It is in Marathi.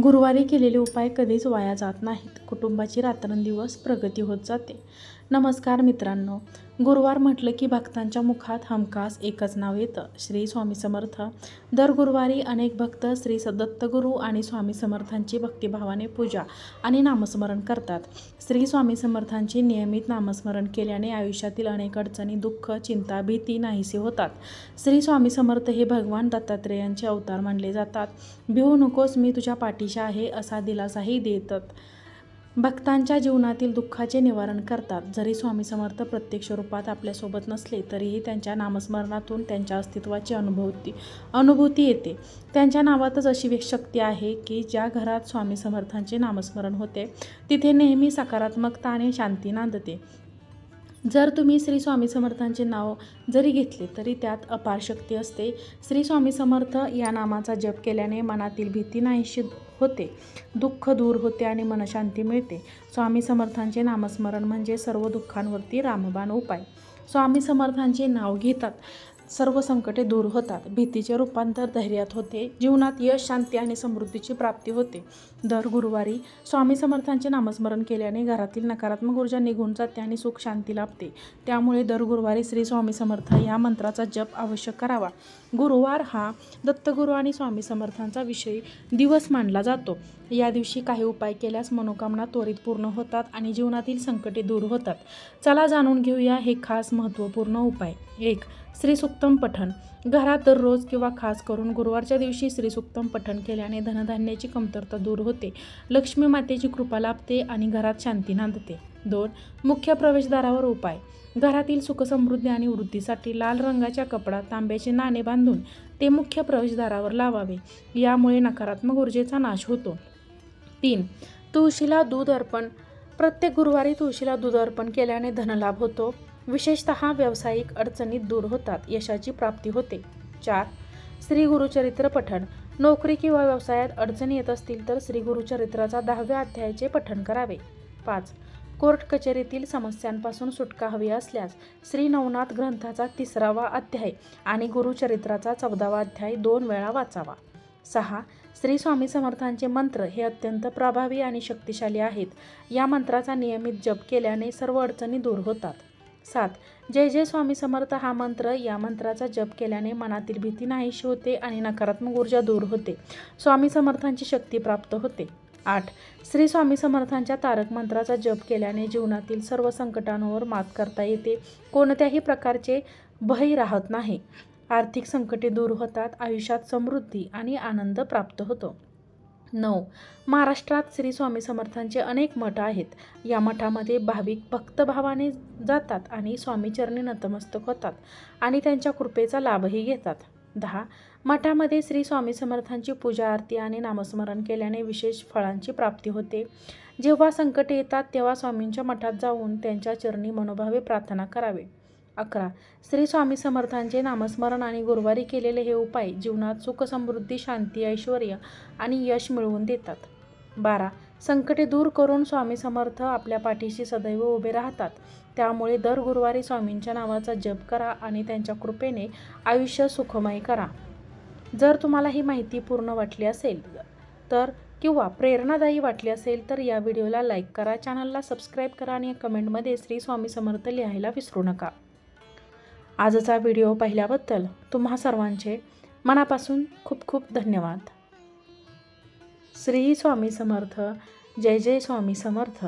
गुरुवारी केलेले उपाय कधीच वाया जात नाहीत. कुटुंबाची रात्रंदिवस प्रगती होत जाते. नमस्कार मित्रांनो गुरुवार म्हटलं की भक्तांच्या मुखात हमखास एकच नाव येतं. श्री स्वामी समर्थ. दर गुरुवारी अनेक भक्त श्री दत्तगुरू आणि स्वामी समर्थांची भक्तिभावाने पूजा आणि नामस्मरण करतात. श्री स्वामी समर्थांची नियमित नामस्मरण केल्याने आयुष्यातील अनेक अडचणी दुःख चिंता भीती नाहीसे होतात. श्री स्वामी समर्थ हे भगवान दत्तात्रेयांचे अवतार मानले जातात. भिवू नकोस मी तुझ्या पाठीशी आहे असा दिलासाही देतात. भक्तांच्या जीवनातील दुःखाचे निवारण करतात. जरी स्वामी समर्थ प्रत्यक्ष रूपात आपल्यासोबत नसले तरीही त्यांच्या नामस्मरणातून त्यांच्या अस्तित्वाची अनुभूती अनुभूती येते. त्यांच्या नावातच अशी एक शक्ती आहे की ज्या घरात स्वामी समर्थांचे नामस्मरण होते तिथे नेहमी सकारात्मकता आणि शांती नांदते. जर तुम्ही श्री स्वामी समर्थांचे नाव जरी घेतले तरी त्यात अपार शक्ती असते. श्री स्वामी समर्थ या नामाचा जप केल्याने मनातील भीती नाहीशी होते. दुःख दूर होते आणि मनशांती मिळते. स्वामी समर्थांचे नामस्मरण म्हणजे सर्व दुःखांवरती रामबाण उपाय. स्वामी समर्थांचे नाव घेतात. सर्व संकटे दूर होतात. भीतीचे रूपांतर धैर्यात होते. जीवनात यश शांती आणि समृद्धीची प्राप्ती होते. दर गुरुवारी स्वामी समर्थांचे नामस्मरण केल्याने घरातील नकारात्मक ऊर्जा निघून जाते आणि सुख शांती लाभते. त्यामुळे दर गुरुवारी श्री स्वामी समर्थ या मंत्राचा जप आवश्यक करावा. गुरुवार हा दत्तगुरू आणि स्वामी समर्थांचा विषय दिवस मानला जातो. या दिवशी काही उपाय केल्यास मनोकामना त्वरित पूर्ण होतात आणि जीवनातील संकटे दूर होतात. चला जाणून घेऊया हे खास महत्त्वपूर्ण उपाय. एक श्रीसुक्तम पठण. घरात दररोज किंवा खास करून गुरुवारच्या दिवशी श्रीसुक्तम पठण केल्याने धनधान्याची कमतरता दूर होते. लक्ष्मी मातेची कृपा लाभते आणि घरात शांती नांदते. दोन मुख्य प्रवेशद्वारावर उपाय. घरातील सुखसमृद्धी आणि वृद्धीसाठी लाल रंगाच्या कपडा तांब्याचे नाणे बांधून ते मुख्य प्रवेशद्वारावर लावावे. यामुळे नकारात्मक ऊर्जेचा नाश होतो. तीन तुळशीला दूध अर्पण. प्रत्येक गुरुवारी तुळशीला दूध अर्पण केल्याने धनलाभ होतो. विशेषतः व्यावसायिक अडचणीत दूर होतात यशाची प्राप्ती होते. चार श्री गुरुचरित्र पठण. नोकरी किंवा व्यवसायात अडचणी येत असतील तर श्री गुरुचरित्राचा दहाव्या अध्यायाचे पठण करावे. पाच कोर्ट कचेरीतील समस्यांपासून सुटका हवी असल्यास श्री नवनाथ ग्रंथाचा तिसरावा अध्याय आणि गुरुचरित्राचा चौदावा अध्याय दोन वेळा वाचावा. सहा श्री स्वामी समर्थांचे मंत्र हे अत्यंत प्रभावी आणि शक्तिशाली आहेत. या मंत्राचा नियमित जप केल्याने सर्व अडचणी दूर होतात. सात जय जय स्वामी समर्थ हा मंत्र या मंत्राचा जप केल्याने मनातील भीती नाहीशी होते आणि नकारात्मक ऊर्जा दूर होते. स्वामी समर्थांची शक्ती प्राप्त होते. आठ श्री स्वामी समर्थांच्या तारक मंत्राचा जप केल्याने जीवनातील सर्व संकटांवर मात करता येते. कोणत्याही प्रकारचे भय राहत नाही. आर्थिक संकटे दूर होतात आयुष्यात समृद्धी आणि आनंद प्राप्त होतो. नऊ. महाराष्ट्रात श्री स्वामी समर्थांचे अनेक मठ आहेत. या मठामध्ये भाविक भक्तभावाने जातात आणि स्वामीचरणी नतमस्तक होतात आणि त्यांच्या कृपेचा लाभही घेतात. दहा. मठामध्ये श्री स्वामी समर्थांची पूजा आरती आणि नामस्मरण केल्याने विशेष फळांची प्राप्ती होते. जेव्हा संकटे येतात तेव्हा स्वामींच्या मठात जाऊन त्यांच्या चरणी मनोभावे प्रार्थना करावे. अकरा. श्री स्वामी समर्थांचे नामस्मरण आणि गुरुवारी केलेले हे उपाय जीवनात सुख समृद्धी शांती ऐश्वर आणि यश मिळवून देतात. बारा. संकटे दूर करून स्वामी समर्थ आपल्या पाठीशी सदैव उभे राहतात. त्यामुळे दर गुरुवारी स्वामींच्या नावाचा जप करा आणि त्यांच्या कृपेने आयुष्य सुखमय करा. जर तुम्हाला ही माहिती पूर्ण वाटली असेल तर किंवा प्रेरणादायी वाटली असेल तर या व्हिडिओला लाईक करा चॅनलला सबस्क्राईब करा आणि कमेंटमध्ये श्री स्वामी समर्थ लिहायला विसरू नका. आजचा व्हिडिओ पाहिल्याबद्दल तुम्हा सर्वांचे मनापासून खूप खूप धन्यवाद. श्री स्वामी समर्थ जय जय स्वामी समर्थ.